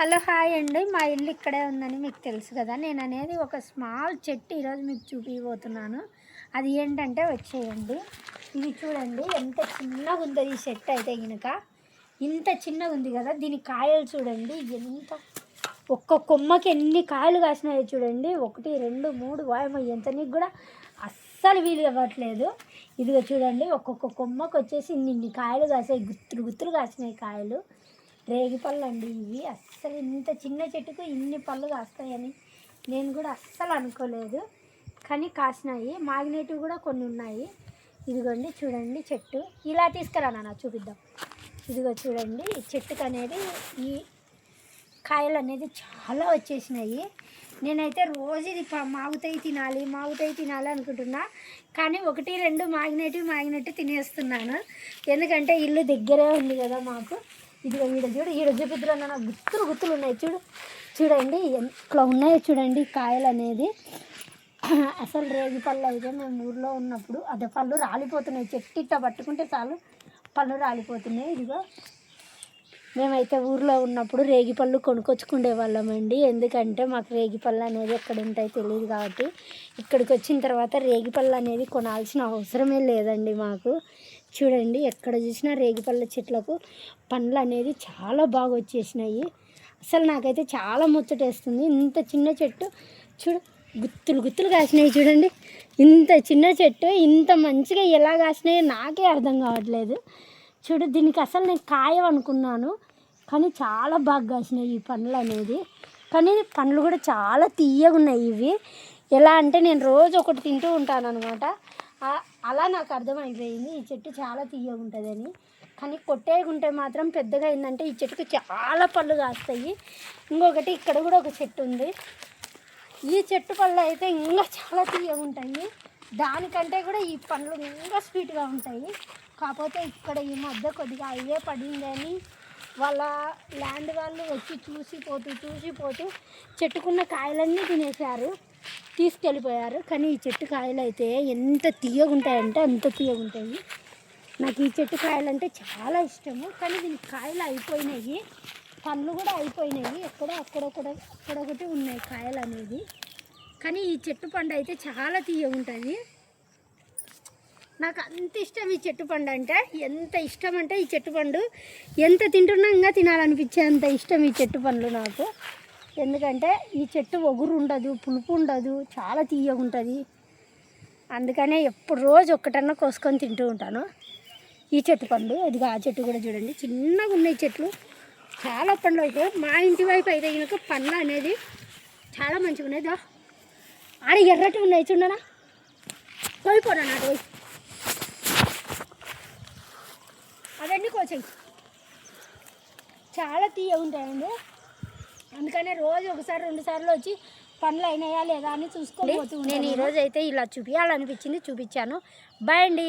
Hello hi అండి. మా ఇల్లు ఇక్కడే ఉందని మీకు తెలుసు కదా. నేను అనేది ఒక స్మాల్ చెట్టు ఈరోజు మీకు చూపిపోతున్నాను అది ఏంటంటే వచ్చేయండి. ఇది చూడండి. ఎంత చిన్నగా ఉందో ఈ చెట్టు అయితే కనుక ఇంత చిన్నగా ఉంది కదా. దీని కాయలు చూడండి. ఎంత ఒక్క కొమ్మకి ఎన్ని కాయలు కాసినాయో చూడండి. ఒకటి రెండు మూడు. వాయమ ఎంత నీకు కూడా అస్సలు వీలు ఇవ్వట్లేదు ఇదిగో చూడండి. ఒక్కొక్క కొమ్మకు వచ్చేసి ఇన్ని ఇన్ని కాయలు కాసాయి. గుత్తులు గుత్తులు కాసినాయి కాయలు. రేగి పళ్ళు అండి ఇవి. అస్సలు ఇంత చిన్న చెట్టుకు ఇన్ని పళ్ళు కాస్తాయని నేను కూడా అస్సలు అనుకోలేదు. కానీ కాసినాయి. మాగినేటివి కూడా కొన్ని ఉన్నాయి. ఇదిగోండి చూడండి చెట్టు. ఇలా తీసుకురా నాన్న చూపిద్దాం. ఇదిగో చూడండి చెట్టుకు అనేది ఈ కాయలు అనేది చాలా వచ్చేసినాయి. నేనైతే రోజు ఇది మాగుతాయి తినాలి మాగుతాయి తినాలి అనుకుంటున్నా. కానీ ఒకటి రెండు మాగినట్టు మాగినట్టు తినేస్తున్నాను. ఎందుకంటే ఇల్లు దగ్గరే ఉంది కదా మాకు. ఇదిగో ఈడ చూడు ఈడ చూపిద్దురన్న నాకు గుత్తులు గుత్తులు ఉన్నాయి చూడు. చూడండి ఎట్లా ఉన్నాయో చూడండి కాయలు అనేది. అసలు రేగి పళ్ళు అయితే మేము ఊర్లో ఉన్నప్పుడు అదే పళ్ళు రాలిపోతున్నాయి. చెట్టు ఇట్ట పట్టుకుంటే చాలు పళ్ళు రాలిపోతున్నాయి. ఇదిగో మేమైతే ఊర్లో ఉన్నప్పుడు రేగిపళ్ళు కొనుక్కొచ్చుకునే వాళ్ళమండి ఎందుకంటే మాకు రేగి పళ్ళు అనేది ఎక్కడ ఉంటాయో తెలియదు కాబట్టి ఇక్కడికి వచ్చిన తర్వాత రేగిపళ్ళు అనేది కొనాల్సిన అవసరమే లేదండి మాకు. చూడండి ఎక్కడ చూసినా రేగిపళ్ళ చెట్లకు పండ్లు అనేది చాలా బాగా వచ్చేసినాయి. అసలు నాకైతే చాలా ముచ్చటేస్తుంది. ఇంత చిన్న చెట్టు చూడు గుత్తులు గుత్తులు కాసినాయి చూడండి. ఇంత చిన్న చెట్టు ఇంత మంచిగా ఎలా కాసినాయో నాకే అర్థం కావట్లేదు. చూడు దీనికి అసలు నేను కాయవనుకున్నాను. కానీ చాలా బాగా కాసినాయి ఈ పండ్లు అనేది. కానీ పండ్లు కూడా చాలా తీయగా ఉన్నాయి ఇవి. ఎలా అంటే నేను రోజు ఒకటి తింటూ ఉంటాను అనమాట అలా నాకు అర్థమైపోయింది. ఈ చెట్టు చాలా తీయగా ఉంటుందని కానీ కొట్టేయకుంటే మాత్రం పెద్దగా అయిందంటే ఈ చెట్టుకు చాలా పళ్ళు కాస్తాయి. ఇంకొకటి ఇక్కడ కూడా ఒక చెట్టు ఉంది. ఈ చెట్టు పళ్ళు అయితే ఇంకా చాలా తీయగా ఉంటాయి. దానికంటే కూడా ఈ పండ్లు ఇంకా స్వీట్గా ఉంటాయి. కాకపోతే ఇక్కడ ఈ మధ్య కొద్దిగా అవే పడిందని వాళ్ళ ల్యాండ్ వాళ్ళు వచ్చి చూసిపోతూ చూసిపోతూ చెట్టుకున్న కాయలన్నీ తినేశారు. తీసుకెళ్ళిపోయారు. కానీ ఈ చెట్టు కాయలు అయితే ఎంత తీయగా ఉంటాయంటే అంత తీయగుంటాయి. నాకు ఈ చెట్టు కాయలు అంటే చాలా ఇష్టము. కానీ దీనికి కాయలు అయిపోయినాయి. పండ్లు కూడా అయిపోయినాయి. ఎక్కడో అక్కడొక్కడ అక్కడొకటి ఉన్నాయి కాయలు అనేది కానీ ఈ చెట్టు పండు అయితే చాలా తీయగా ఉంటుంది నాకు అంత ఇష్టం ఈ చెట్టు పండు అంటే. ఎంత ఇష్టం అంటే ఈ చెట్టు పండు. ఎంత తింటున్నా ఇంకా తినాలనిపించే అంత ఇష్టం ఈ చెట్టు పండ్లు నాకు. ఎందుకంటే ఈ చెట్టు ఒగురు ఉండదు పులుపు ఉండదు చాలా తీయగా ఉంటుంది. అందుకనే ఎప్పుడు రోజు ఒక్కటన్నా కోసుకొని తింటూ ఉంటాను ఈ చెట్టు పండు. అది ఆ చెట్టు కూడా చూడండి. చిన్నగా ఉన్నాయి చెట్లు. చాలా పండ్లు అయితే. మా ఇంటి వైపు అయితే కనుక పండ్లు అనేది చాలా మంచిగా ఉన్నాయి. ఆడ ఎర్రటి ఉన్నాయి చూడనా? పోయిపోనా నాకు అవన్నీ కోసాయి చాలా తీయ ఉంటాయండి. అందుకనే రోజు ఒకసారి రెండు సార్లు వచ్చి పనులు అయినాయా లేదా అని చూసుకోవాలి నేను ఈరోజు అయితే ఇలా చూపించాలనిపించింది చూపించాను. బాయ్ అండి.